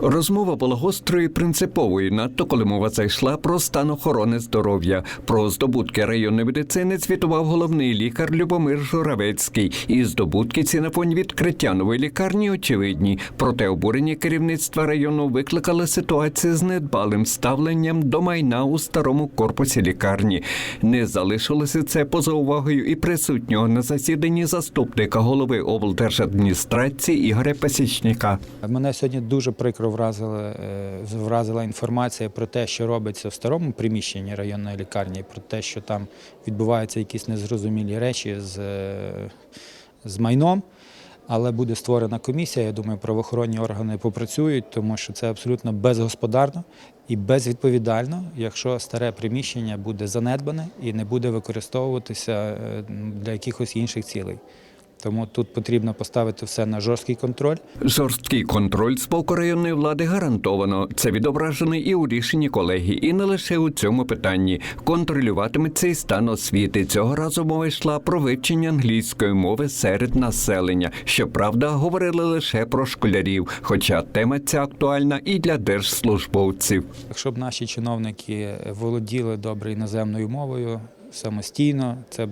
Розмова була гострою і принциповою, надто коли мова зайшла про стан охорони здоров'я. Про здобутки районної медицини звітував головний лікар Любомир Журавецький. І здобутки ці на фоні відкриття нової лікарні очевидні. Проте обурення керівництва району викликала ситуація з недбалим ставленням до майна у старому корпусі лікарні. Не залишилося це поза увагою і присутнього на засіданні заступника голови облдержадміністрації Ігоря Пасічника. Мене сьогодні дуже прикро вразила, е, вразила інформація про те, що робиться в старому приміщенні районної лікарні, про те, що там відбуваються якісь незрозумілі речі з, е, з майном. Але буде створена комісія. Я думаю, правоохоронні органи попрацюють, тому що це абсолютно безгосподарно і безвідповідально, якщо старе приміщення буде занедбане і не буде використовуватися е, для якихось інших цілей. Тому тут потрібно поставити все на жорсткий контроль. Жорсткий контроль з боку районної влади гарантовано. Це відображено і у рішенні колегії, і не лише у цьому питанні. Контролюватиметься і стан освіти. Цього разу мова йшла про вивчення англійської мови серед населення. Щоправда, говорили лише про школярів, хоча тема ця актуальна і для держслужбовців. Якщо б наші чиновники володіли добре іноземною мовою самостійно, це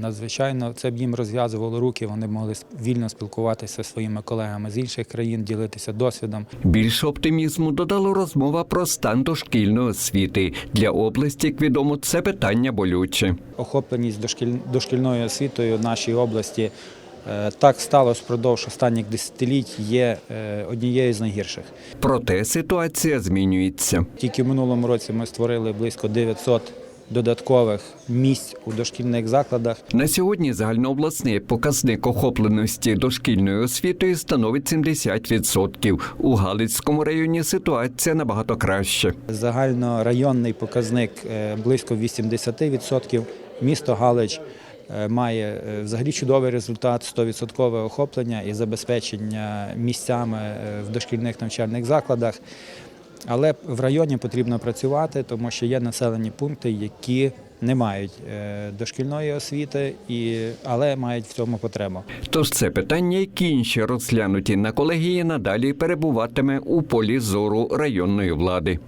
надзвичайно це б їм розв'язувало руки. Вони могли вільно спілкуватися зі своїми колегами з інших країн, ділитися досвідом. Більше оптимізму додала розмова про стан дошкільної освіти. Для області, як відомо, це питання болюче. Охопленість дошкіль... дошкільною освітою в нашій області е, так сталося впродовж останніх десятиліть є е, однією з найгірших. Проте ситуація змінюється. Тільки в минулому році ми створили близько 900 додаткових місць у дошкільних закладах. На сьогодні загальнообласний показник охопленості дошкільною освітою становить 70%. У Галицькому районі ситуація набагато краще. Загальнорайонний показник е, близько 80%. Місто Галич е, має е, взагалі чудовий результат 100% охоплення і забезпечення місцями в дошкільних навчальних закладах. Але в районі потрібно працювати, тому що є населені пункти, які не мають е, дошкільної освіти, і, але мають в цьому потребу. Тож це питання, які інші розглянуті на колегії, надалі перебуватиме у полі зору районної влади.